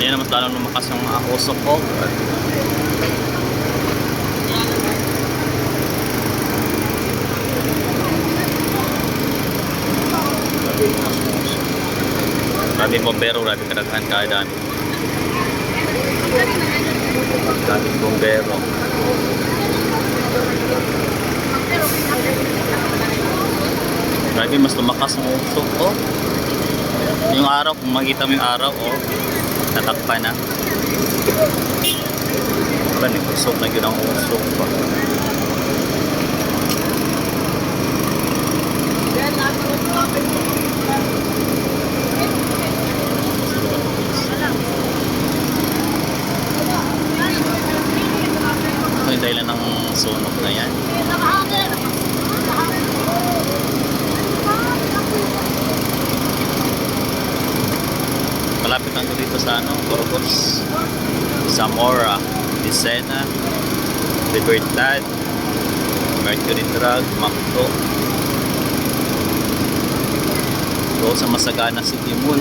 Hindi na mas lalong lumakas yung mga usok ko. Yung bombero, grabe kadaghan ka dami. Yung bombero. Grabe, mas lumakas ang usok ko. Yung araw, kung makita mo yung araw, oh, tatakpan na. Wala, nag-usok na yun ang usok pa. Ito yung dahilan ng sunog na yan. Malapit lang to dito sa ano, Burgos, Zamora, Vicena, Libertad, Mercury Drug, Macdo. Doon sa Masagana City Mall.